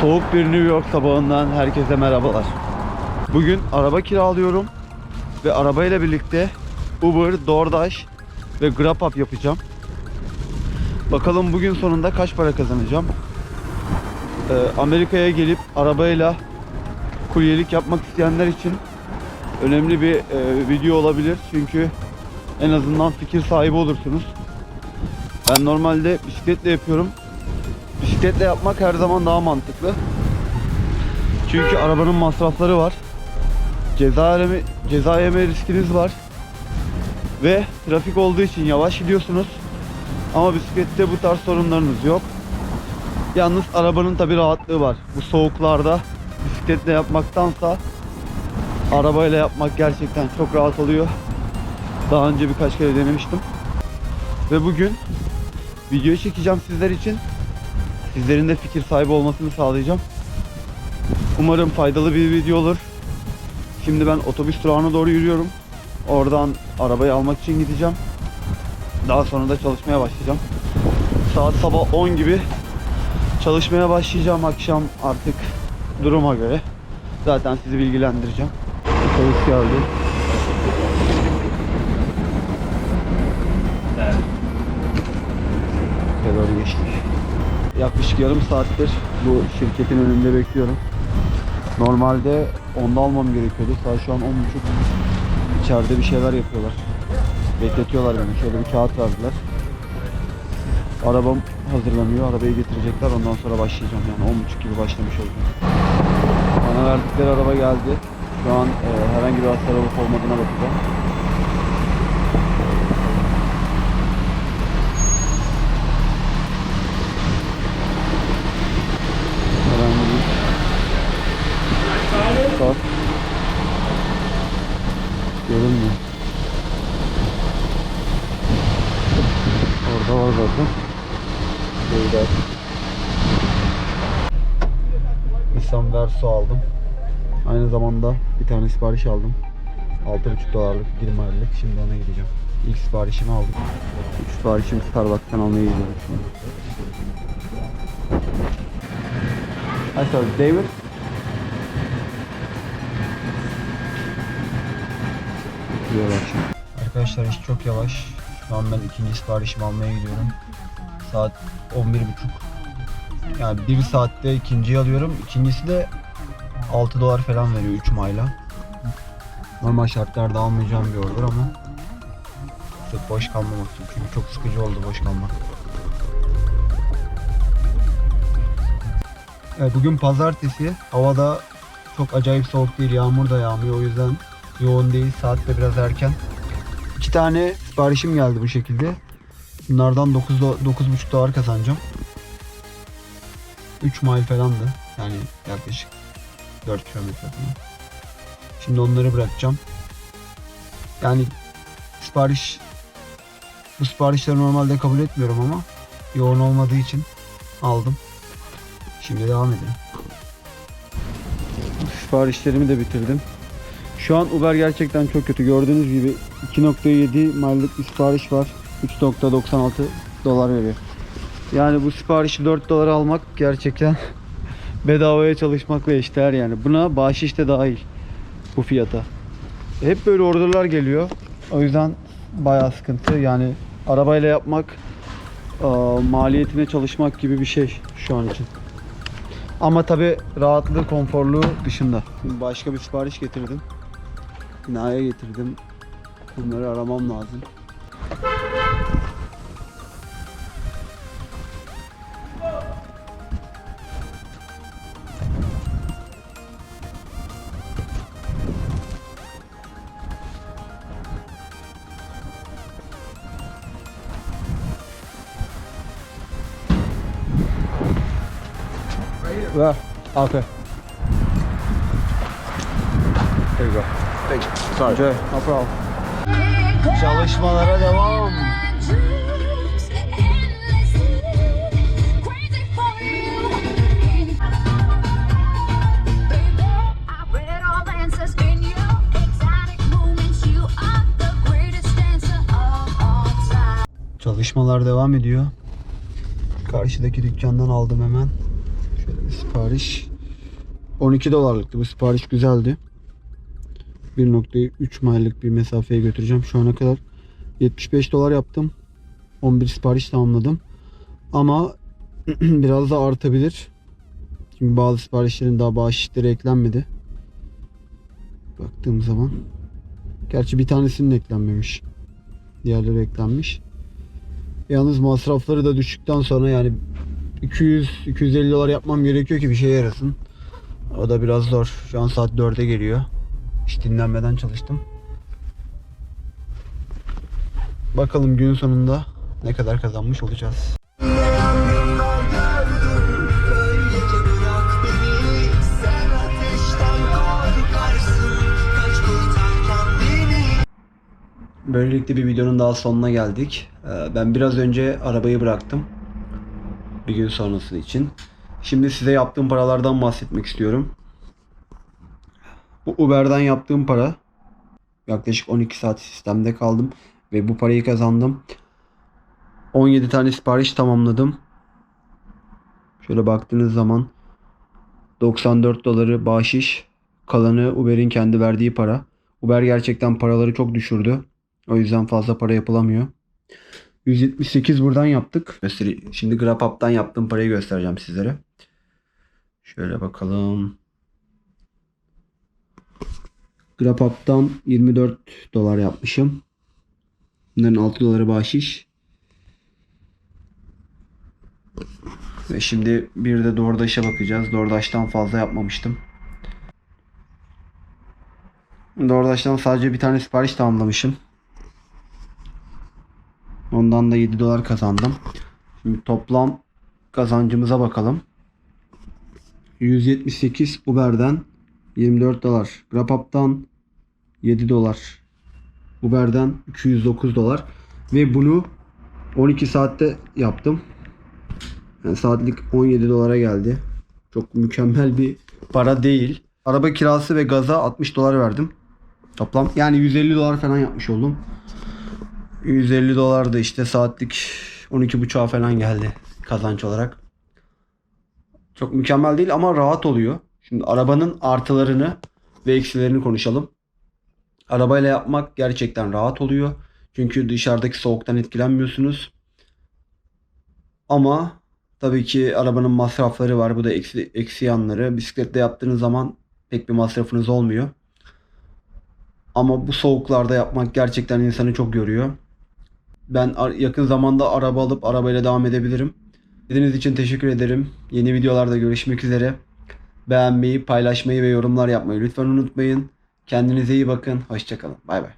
Soğuk bir New York sabahından herkese merhabalar. Bugün araba kiralıyorum ve arabayla birlikte Uber, DoorDash ve GrabUp yapacağım. Bakalım bugün sonunda kaç para kazanacağım. Ee, Amerika'ya gelip arabayla kuryelik yapmak isteyenler için önemli bir e, video olabilir. Çünkü en azından fikir sahibi olursunuz. Ben normalde bisikletle yapıyorum. Bisikletle yapmak her zaman daha mantıklı. Çünkü arabanın masrafları var. Ceza yeme, ceza yeme riskiniz var. Ve trafik olduğu için yavaş gidiyorsunuz. Ama bisiklette bu tarz sorunlarınız yok. Yalnız arabanın tabi rahatlığı var. Bu soğuklarda bisikletle yapmaktansa arabayla yapmak gerçekten çok rahat oluyor. Daha önce birkaç kere denemiştim. Ve bugün video çekeceğim sizler için. Sizlerin de fikir sahibi olmasını sağlayacağım. Umarım faydalı bir video olur. Şimdi ben otobüs durağına doğru yürüyorum. Oradan arabayı almak için gideceğim. Daha sonra da çalışmaya başlayacağım. Saat sabah 10 gibi çalışmaya başlayacağım akşam artık duruma göre. Zaten sizi bilgilendireceğim. Otobüs geldi. Kadar geçtik. Yaklaşık yarım saattir bu şirketin önünde bekliyorum. Normalde onda almam gerekiyordu. Saat şu an 10.30. İçeride bir şeyler yapıyorlar. Bekletiyorlar beni. Şöyle bir kağıt verdiler. Arabam hazırlanıyor. Arabayı getirecekler. Ondan sonra başlayacağım. Yani 10.30 gibi başlamış olacağım. Bana verdikleri araba geldi. Şu an e, herhangi bir hasar olup olmadığına bakacağım. Herhangi bir hasar görünmüyor. Orada var zaten. Burada. Nissan Verso aldım. Aynı zamanda bir tane sipariş aldım. 6,5 dolarlık 20 aylık. Şimdi ona gideceğim. İlk siparişimi aldım. İlk siparişimi Starbucks'tan almaya gidiyorum şimdi. Hi sir, David. Diyorlar şimdi. Arkadaşlar iş çok yavaş. Şu an ben ikinci siparişimi almaya gidiyorum. Saat 11.30. Yani bir saatte ikinciyi alıyorum. İkincisi de 6 dolar falan veriyor 3 mayla. Normal şartlarda almayacağım bir order ama sırf boş kalmamak için. Çünkü çok sıkıcı oldu boş kalmak. Evet, bugün pazartesi. Havada çok acayip soğuk değil. Yağmur da yağmıyor. O yüzden yoğun değil. Saat de biraz erken. İki tane siparişim geldi bu şekilde. Bunlardan 9 do- 9,5 dolar kazanacağım. 3 mile falandı. Yani yaklaşık 4 kilometre falan. Şimdi onları bırakacağım. Yani sipariş bu siparişleri normalde kabul etmiyorum ama yoğun olmadığı için aldım. Şimdi devam edelim. Siparişlerimi de bitirdim. Şu an Uber gerçekten çok kötü. Gördüğünüz gibi 2.7 mile'lık sipariş var. 3.96 dolar veriyor. Yani bu siparişi 4 dolara almak gerçekten bedavaya çalışmakla eşdeğer yani. Buna bahşiş de dahil bu fiyata. Hep böyle orderlar geliyor. O yüzden bayağı sıkıntı. Yani arabayla yapmak maliyetine çalışmak gibi bir şey şu an için. Ama tabi rahatlığı, konforluğu dışında. Başka bir sipariş getirdim. Binaya getirdim. Bunları aramam lazım. Ver. Okay. There you go. Thanks. Sorry. Enjoy. No problem. Çalışmalara devam. Çalışmalar devam ediyor. Karşıdaki dükkandan aldım hemen. Şöyle bir sipariş. 12 dolarlıktı. Bu sipariş güzeldi. 1.3 mile'lık bir mesafeye götüreceğim. Şu ana kadar 75 dolar yaptım. 11 sipariş tamamladım. Ama biraz da artabilir. Çünkü bazı siparişlerin daha bağışları eklenmedi. Baktığım zaman. Gerçi bir tanesinin eklenmemiş. Diğerleri eklenmiş. Yalnız masrafları da düştükten sonra yani 200-250 dolar yapmam gerekiyor ki bir şeye yarasın. O da biraz zor. Şu an saat 4'e geliyor. Hiç dinlenmeden çalıştım. Bakalım gün sonunda ne kadar kazanmış olacağız. Böylelikle bir videonun daha sonuna geldik. Ee, Ben biraz önce arabayı bıraktım. Bir gün sonrası için. Şimdi size yaptığım paralardan bahsetmek istiyorum. Bu Uber'den yaptığım para. Yaklaşık 12 saat sistemde kaldım. Ve bu parayı kazandım. 17 tane sipariş tamamladım. Şöyle baktığınız zaman 94 doları bahşiş. Kalanı Uber'in kendi verdiği para. Uber gerçekten paraları çok düşürdü. O yüzden fazla para yapılamıyor. 178 buradan yaptık. Şimdi GrabHub'dan yaptığım parayı göstereceğim sizlere. Şöyle bakalım. GrabHub'dan 24 dolar yapmışım. Bunların 6 doları bahşiş. Ve şimdi bir de DoorDash'a bakacağız. DoorDash'tan fazla yapmamıştım. DoorDash'tan sadece bir tane sipariş tamamlamışım. Ondan da 7 dolar kazandım. Şimdi toplam kazancımıza bakalım. 178 Uber'den 24 dolar. GrabHub'dan 7 dolar. Uber'den 209 dolar. Ve bunu 12 saatte yaptım. Yani saatlik 17 dolara geldi. Çok mükemmel bir para değil. Araba kirası ve gaza 60 dolar verdim. Toplam yani 150 dolar falan yapmış oldum. 150 dolar da işte saatlik 12.5'a falan geldi kazanç olarak. Çok mükemmel değil ama rahat oluyor. Şimdi arabanın artılarını ve eksilerini konuşalım. Arabayla yapmak gerçekten rahat oluyor. Çünkü dışarıdaki soğuktan etkilenmiyorsunuz. Ama tabii ki arabanın masrafları var. Bu da eksi, eksi yanları. Bisikletle yaptığınız zaman pek bir masrafınız olmuyor. Ama bu soğuklarda yapmak gerçekten insanı çok yoruyor. Ben yakın zamanda araba alıp arabayla devam edebilirim. İzlediğiniz için teşekkür ederim. Yeni videolarda görüşmek üzere. Beğenmeyi, paylaşmayı ve yorumlar yapmayı lütfen unutmayın. Kendinize iyi bakın. Hoşçakalın. Bay bay.